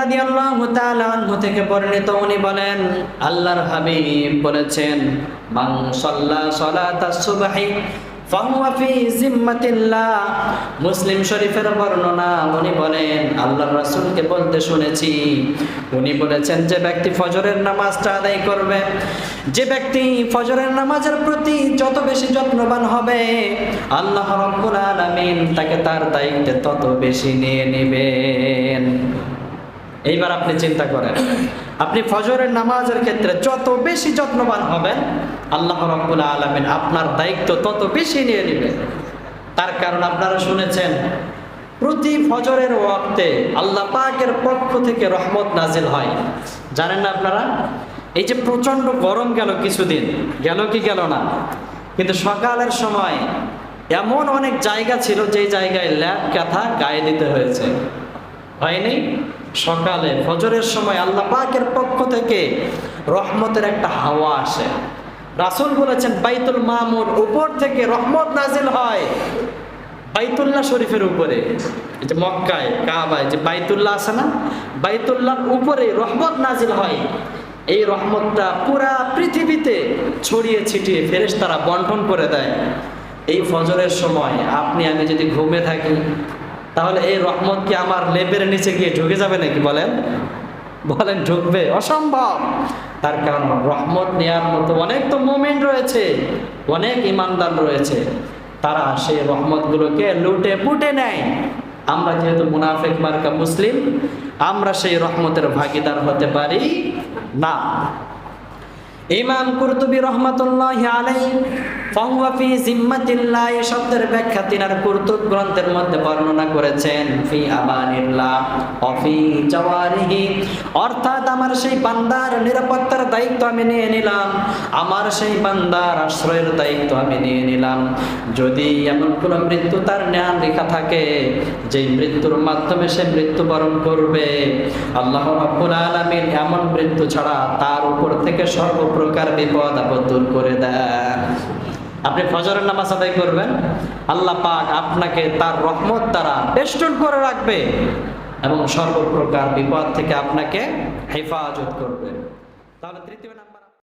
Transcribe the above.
রাদিয়াল্লাহু তাআলা আনহু থেকে বর্ণিত উনি বলেন, আল্লাহর হাবিব বলেছেন মুসলিম শরীফের বর্ণনা উনি বলেন, আল্লাহর রাসূলকে বলতে শুনেছি। উনি বলেছেন যে ব্যক্তি ফজরের নামাজটা আদায় করবে। যে ব্যক্তি ফজরের নামাজের প্রতি যত বেশি যত্নবান হবে, আল্লাহ রাব্বুল আলামিন তাকে তার দায়িত্বে তত বেশি নিয়ে নেবেন। এইবার আপনি চিন্তা করেন, আপনি ফজরের নামাজের ক্ষেত্রে যত বেশি যত্নবান হবেন, আল্লাহ রব্বুল আলমিন আপনার দায়িত্ব তত বেশি নিয়ে নেবেন। তার কারণ আপনারা শুনেছেন, প্রতি ফজরের ওয়াক্তে আল্লাহ পাকের পক্ষ থেকে রহমত নাজিল হয়। জানেন না আপনারা? এই যে প্রচণ্ড গরম গেল কিছুদিন, গেল কি গেল না? কিন্তু সকালের সময় এমন অনেক জায়গা ছিল যেই জায়গায় ল্যাব কাঁথা গায়ে দিতে হয়েছে। হয়নি? সকালে, ফজরের সময় আল্লাহ পাকের পক্ষ থেকে রহমতের একটা হাওয়া আসে। রাসূল বলেছেন, বাইতুল মামুর উপর থেকে রহমত নাজিল হয় বাইতুল্লাহ শরীফের উপরে। যে মক্কায়, কাবায়, যে বাইতুল্লাহ আছে না, বাইতুল্লাহর উপরে রহমত নাজিল হয়। এই রহমতটা পুরা পৃথিবীতে ছড়িয়ে ছিটিয়ে ফেরেশতারা বন্টন করে দেয়। এই ফজরের সময় আপনি, আমি যদি ঘুমে থাকি, তাহলে এই রহমত কি আমার লেপের নিচে গিয়ে ঢুকে যাবে নাকি বলেন? বলেন, ঢুকবে। অসম্ভব। তার কারণ, রহমত নেওয়ার মতো অনেক তো মোমেন্ট রয়েছে, অনেক ইমানদার রয়েছে। তারা সেই রহমতগুলোকে লুটে পুটে নেয়। আমরা যেহেতু মুনাফেক মার্কা মুসলিম, আমরা সেই রহমতের ভাগিদার হতে পারি না। ইমাম কুরতুবি রহমতুল্লাহ আলাই গ্রন্থের মধ্যে বর্ণনা করেছেন অর্থাৎ আমার সেই বান্দার নিরাপত্তার দায়িত্ব আমি নিয়ে নিলাম, আমার সেই বান্দার আশ্রয়ের দায়িত্ব আমি নিয়ে নিলাম। যদি এমন কোনো মৃত্যু তার নেয়ার লেখা থাকে যে মৃত্যুর মাধ্যমে সে মৃত্যুবরণ করবে, আল্লাহ রাব্বুল আলামিন এমন মৃত্যু ছাড়া তার উপর থেকে সর্বপ্রকার বিপদ আপদ দূর করে দেন। আপনি ফজরের নামাজ আদায় করবেন, আল্লাহ পাক আপনাকে তার রহমত দ্বারা বেষ্টন করে রাখবে এবং সর্বপ্রকার বিপদ থেকে আপনাকে হেফাজত করবে। তাহলে তৃতীয়